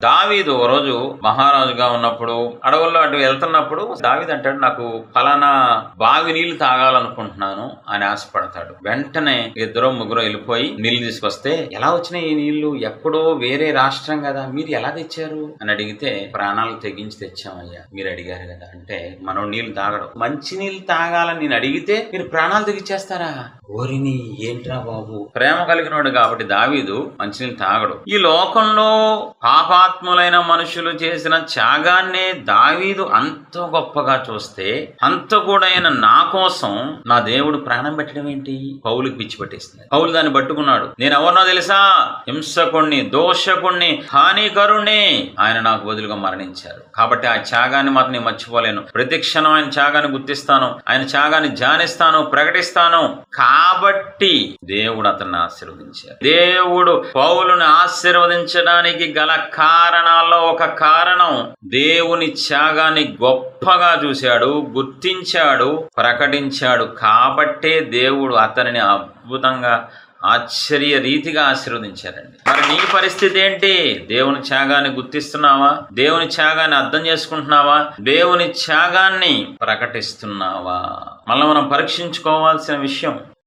దావీదు ఓ రోజు మహారాజుగా ఉన్నప్పుడు అడవుల్లో అటు వెళ్తున్నప్పుడు దావీదు అంటాడు నాకు ఫలానా బావి నీళ్ళు తాగాలనుకుంటున్నాను అని ఆశపడతాడు. వెంటనే ఇద్దరు ముగ్గురు వెళ్ళిపోయి నీళ్ళు తీసుకొస్తే ఎలా వచ్చినాయి ఈ నీళ్ళు? ఎప్పుడో వేరే రాష్ట్రం కదా మీరు ఎలా తెచ్చారు? అని అడిగితే ప్రాణాలు తెగించి తెచ్చామయ్యా మీరు అడిగారు కదా అంటే మనం నీళ్ళు తాగడం. మంచి నీళ్ళు తాగాలని నేను అడిగితే మీరు ప్రాణాలు తెగిచ్చేస్తారా? ఓరిని ఏంట్రా బాబు? ప్రేమ కలిగినోడు కాబట్టి దావీదు మంచిని తాగడు. ఈ లోకంలో పాపాత్ములైన మనుషులు చేసిన త్యాగాన్నే దావీదు అంత గొప్పగా చూస్తే అంత కూడా నా కోసం నా దేవుడు ప్రాణం పెట్టడం ఏంటి? పౌలుకి పిచ్చి పట్టేస్తుంది పౌలు దాన్ని పట్టుకున్నాడు. నేను ఎవరినో తెలుసా? హింసకుణ్ణి దోషకుణ్ణి హానికరుణ్ణి ఆయన నాకు బదులుగా మరణించారు. కాబట్టి ఆ త్యాగాన్ని మాత్రం నేను మర్చిపోలేను. ప్రతి క్షణం ఆయన త్యాగాన్ని గుర్తిస్తాను. ఆయన త్యాగాన్ని ధ్యానిస్తాను ప్రకటిస్తాను. కాబట్టి దేవుడు అతన్ని ఆశీర్వదించారు దేవుడు పౌలుని ఆశీర్వదించడానికి గల కారణాల్లో ఒక కారణం దేవుని త్యాగాన్ని గొప్పగా చూశాడు గుర్తించాడు ప్రకటించాడు కాబట్టే దేవుడు అతనిని అద్భుతంగా ఆశ్చర్య రీతిగా ఆశీర్వదించారండి మరి నీ పరిస్థితి ఏంటి? దేవుని త్యాగాన్ని గుర్తిస్తున్నావా? దేవుని త్యాగాన్ని అర్థం చేసుకుంటున్నావా? దేవుని త్యాగాన్ని ప్రకటిస్తున్నావా? మళ్ళీ మనం పరీక్షించుకోవాల్సిన విషయం